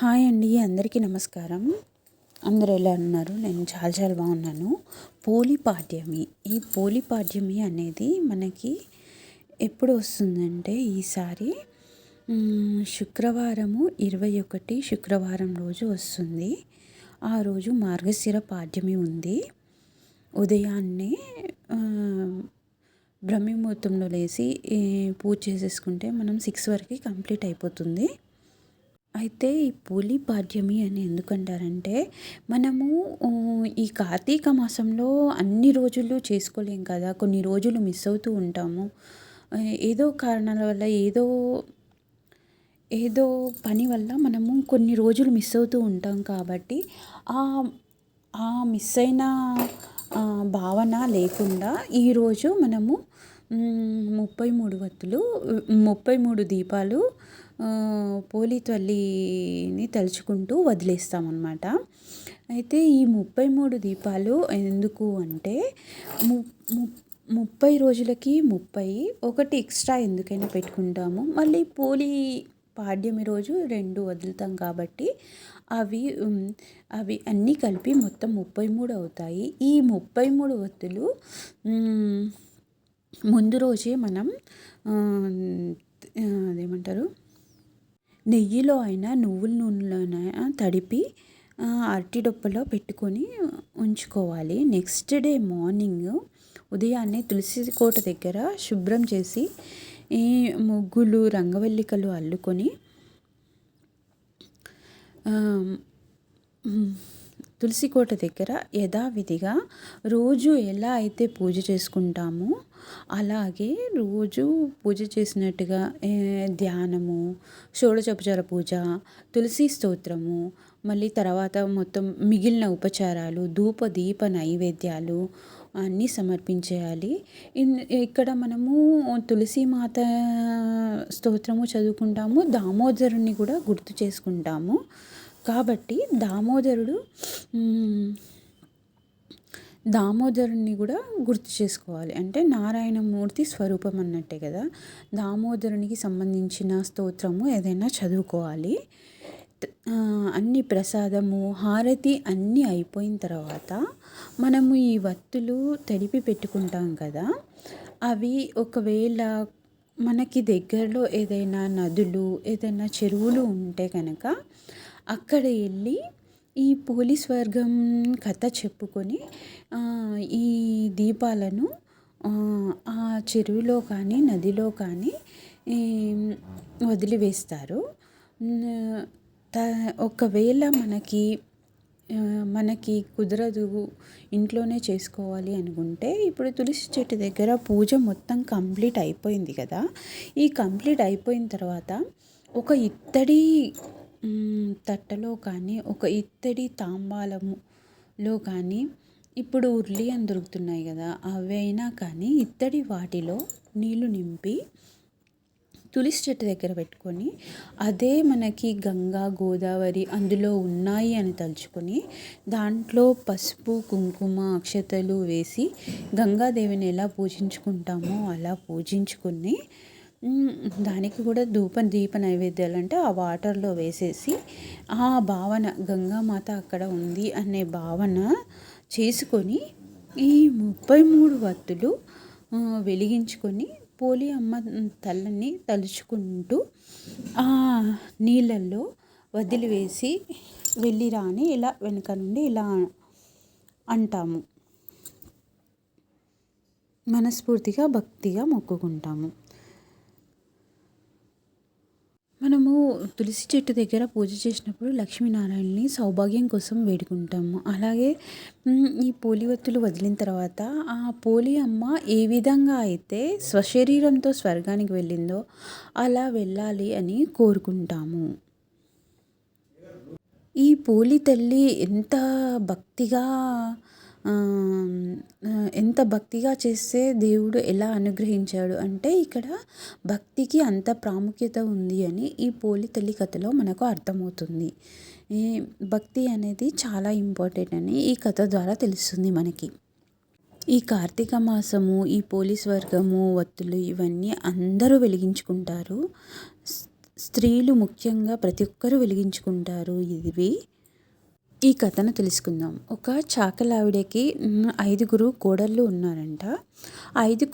Hi అండి అందరికీ నమస్కారం. అందరూ ఎలా ఉన్నారు? నేను చాలా చాలా బాగున్నాను. పోలిపాడ్యమి ఈ పోలిపాడ్యమి అనేది మనకి ఎప్పుడు వస్తుందంటే ఈసారి శుక్రవారము ఇరవై ఒకటి శుక్రవారం రోజు వస్తుంది. ఆ రోజు మార్గశిర పాడ్యమి ఉంది. ఉదయాన్నే బ్రహ్మముహూర్తంలో లేచి పూజ చేసేసుకుంటే మనం సిక్స్ వరకు కంప్లీట్ అయిపోతుంది. అయితే ఈ పూలి పాడ్యమి అని ఎందుకంటారంటే మనము ఈ కార్తీక మాసంలో అన్ని రోజులు చేసుకోలేం కదా కొన్ని రోజులు మిస్ అవుతూ ఉంటాము. ఏదో కారణాల వల్ల ఏదో ఏదో పని వల్ల మనము కొన్ని రోజులు మిస్ అవుతూ ఉంటాం కాబట్టి ఆ ఆ మిస్ అయిన భావన లేకుండా ఈరోజు మనము ముప్పై మూడు వత్తులు ముప్పై మూడు దీపాలు పోలి తల్లిని తలుచుకుంటూ వదిలేస్తామన్నమాట. అయితే ఈ ముప్పై మూడు దీపాలు ఎందుకు అంటే ము ము- ముప్పై రోజులకి ముప్పై ఒకటి ఎక్స్ట్రా ఎందుకైనా పెట్టుకుంటాము. మళ్ళీ పోలి పాడ్యమి రోజు రెండు వదులుతాం కాబట్టి అవి అవి అన్నీ కలిపి మొత్తం ముప్పై మూడు అవుతాయి. ఈ ముప్పై మూడు వత్తులు ముందు రోజే మనం అదేమంటారు? నెయ్యిలో అయినా నువ్వుల నూనెలోనైనా తడిపి అరటిడొప్పలో అరటి డొప్పలో పెట్టుకొని ఉంచుకోవాలి. నెక్స్ట్ డే మార్నింగ్ ఉదయాన్నే తులసి కోట దగ్గర శుభ్రం చేసి ఈ ముగ్గులు రంగవల్లికలు అల్లుకొని తులసికోట తులసి కోట దగ్గర యథావిధిగా రోజు ఎలా అయితే పూజ చేసుకుంటామో అలాగే రోజు పూజ చేసినట్టుగా ధ్యానము షోడచోపచార పూజ తులసి స్తోత్రము మళ్ళీ తర్వాత మొత్తం మిగిలిన ఉపచారాలు ధూప దీప నైవేద్యాలు అన్నీ సమర్పించేయాలి. ఇన్- ఇక్కడ మనము తులసి మాత స్తోత్రము చదువుకుంటాము దామోదరుని కూడా గుర్తు చేసుకుంటాము. కాబట్టి దామోదరుడు దామోదరుణ్ణి కూడా గుర్తు చేసుకోవాలి. అంటే నారాయణమూర్తి స్వరూపం అన్నట్టే కదా. దామోదరునికి సంబంధించిన స్తోత్రము ఏదైనా చదువుకోవాలి. అన్ని ప్రసాదము హారతి అన్నీ అయిపోయిన తర్వాత మనము ఈ వత్తులు తడిపి పెట్టుకుంటాం కదా. అవి ఒకవేళ మనకి దగ్గరలో ఏదైనా నదులు ఏదైనా చెరువులు ఉంటే కనుక అక్కడ వెళ్ళి ఈ పోలీస్ వర్గం కథ చెప్పుకొని ఈ దీపాలను ఆ, చెరువులో కానీ నదిలో కానీ వదిలివేస్తారు. త ఒకవేళ మనకి మనకి కుదరదు ఇంట్లోనే చేసుకోవాలి అనుకుంటే ఇప్పుడు తులసి చెట్టు దగ్గర పూజ మొత్తం కంప్లీట్ అయిపోయింది కదా. ఈ కంప్లీట్ అయిపోయిన తర్వాత ఒక ఇత్తడి తట్టలో కానీ ఒక ఇత్తడి తాంబాలములో కానీ ఇప్పుడు ఉర్లి అని దొరుకుతున్నాయి కదా అవైనా కానీ ఇత్తడి వాటిలో నీళ్ళు నింపి తులసి చెట్టు దగ్గర పెట్టుకొని అదే మనకి గంగా గోదావరి అందులో ఉన్నాయి అని తలుచుకొని దాంట్లో పసుపు కుంకుమ అక్షతలు వేసి గంగాదేవిని ఎలా పూజించుకుంటామో అలా పూజించుకుని దానికి కూడా ధూప దీప నైవేద్యాలు అంటే ఆ వాటర్లో వేసేసి ఆ భావన గంగామాత అక్కడ ఉంది అనే భావన చేసుకొని ఈ ముప్పై మూడు వత్తులు వెలిగించుకొని పోలి అమ్మ తల్లని తలుచుకుంటూ ఆ నీళ్ళల్లో వదిలివేసి వెళ్ళిరా అని ఇలా వెనుక నుండి ఇలా అంటాము. మనస్ఫూర్తిగా భక్తిగా మొక్కుకుంటాము. మనము తులసి చెట్టు దగ్గర పూజ చేసినప్పుడు లక్ష్మీనారాయణని సౌభాగ్యం కోసం వేడుకుంటాము. అలాగే ఈ పోలి ఒత్తులు వదిలిన తర్వాత ఆ పోలి అమ్మ ఏ విధంగా అయితే స్వశరీరంతో స్వర్గానికి వెళ్ళిందో అలా వెళ్ళాలి అని కోరుకుంటాము. ఈ పోలి తల్లి ఎంత భక్తిగా ఎంత భక్తిగా చేస్తే దేవుడు ఎలా అనుగ్రహించాడు అంటే ఇక్కడ భక్తికి అంత ప్రాముఖ్యత ఉంది అని ఈ పోలి తల్లి కథలో మనకు అర్థమవుతుంది. ఈ భక్తి అనేది చాలా ఇంపార్టెంట్ అని ఈ కథ ద్వారా తెలుస్తుంది మనకి. ఈ కార్తీక మాసము ఈ పోలీస్ వర్గము ఒత్తులు ఇవన్నీ అందరూ వెలిగించుకుంటారు. స్త్రీలు ముఖ్యంగా ప్రతి ఒక్కరూ వెలిగించుకుంటారు ఇవి. ఈ కథను తెలుసుకుందాం. ఒక చాకలావిడకి ఐదుగురు కోడళ్ళు ఉన్నారంట. ఐదు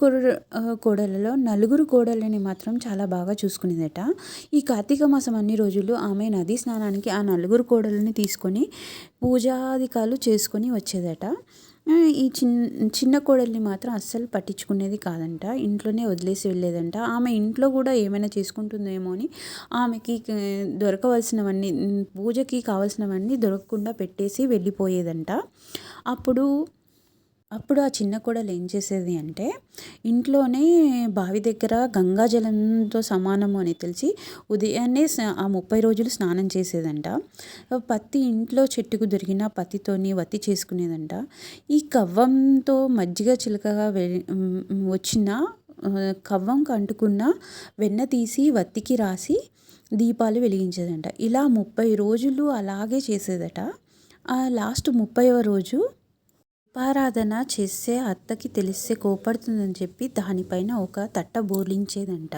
కోడలలో నలుగురు కోడళ్ళని మాత్రం చాలా బాగా చూసుకునేదట. ఈ కార్తీక మాసం అన్ని రోజులు ఆమె నదీ స్నానానికి ఆ నలుగురు కోడళ్ళని తీసుకొని పూజాదికాలు చేసుకొని వచ్చేదట. ఈ చిన్న చిన్న కోడల్ని మాత్రం అస్సలు పట్టించుకునేది కాదంట. ఇంట్లోనే వదిలేసి వెళ్ళేదంట. ఆమె ఇంట్లో కూడా ఏమైనా చేసుకుంటుందేమో అని ఆమెకి దొరకవలసినవన్నీ పూజకి కావాల్సినవన్నీ దొరకకుండా పెట్టేసి వెళ్ళిపోయేదంట. అప్పుడు అప్పుడు ఆ చిన్న కోడలు ఏం చేసేది అంటే ఇంట్లోనే బావి దగ్గర గంగా జలంతో సమానము అని తెలిసి ఉదయాన్నే ఆ ముప్పై రోజులు స్నానం చేసేదంట. పత్తి ఇంట్లో చెట్టుకు దొరికిన పత్తితోని వత్తి చేసుకునేదంట. ఈ కవ్వంతో మజ్జిగ చిలకగా వె వచ్చిన ఆ, కవ్వంకు అంటుకున్న వెన్న తీసి వత్తికి రాసి దీపాలు వెలిగించేదంట. ఇలా ముప్పై రోజులు అలాగే చేసేదట. ఆ లాస్ట్ ముప్పైవ రోజు దీపారాధన చేస్తే అత్తకి తెలిస్తే కోపడుతుందని చెప్పి దానిపైన ఒక తట్ట బోర్లించేదంట.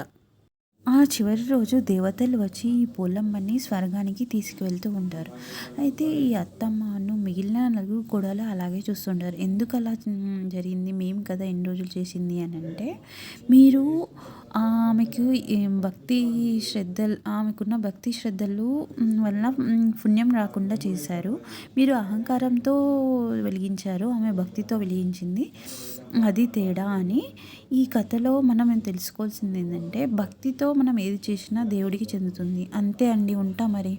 ఆ చివరి రోజు దేవతలు వచ్చి ఈ పోలమ్మని స్వర్గానికి తీసుకువెళ్తూ ఉంటారు. అయితే ఈ అత్తమ్మను మిగిలిన నలుగురు కూడా అలాగే చూస్తుంటారు. ఎందుకు అలా జరిగింది? మేము కదా ఎన్ని రోజులు చేసింది అని అంటే మీరు ఆమెకు భక్తి శ్రద్ధలు ఆమెకున్న భక్తి శ్రద్ధలు వలన పుణ్యం రాకుండా చేశారు. మీరు అహంకారంతో వెలిగించారు ఆమె భక్తితో వెలిగించింది. అది తేడా అని ఈ కథలో మనం తెలుసుకోవాల్సింది ఏంటంటే భక్తితో మనం ఏది చేసినా దేవుడికి చెందుతుంది. అంతే అండి ఉంటా మరి.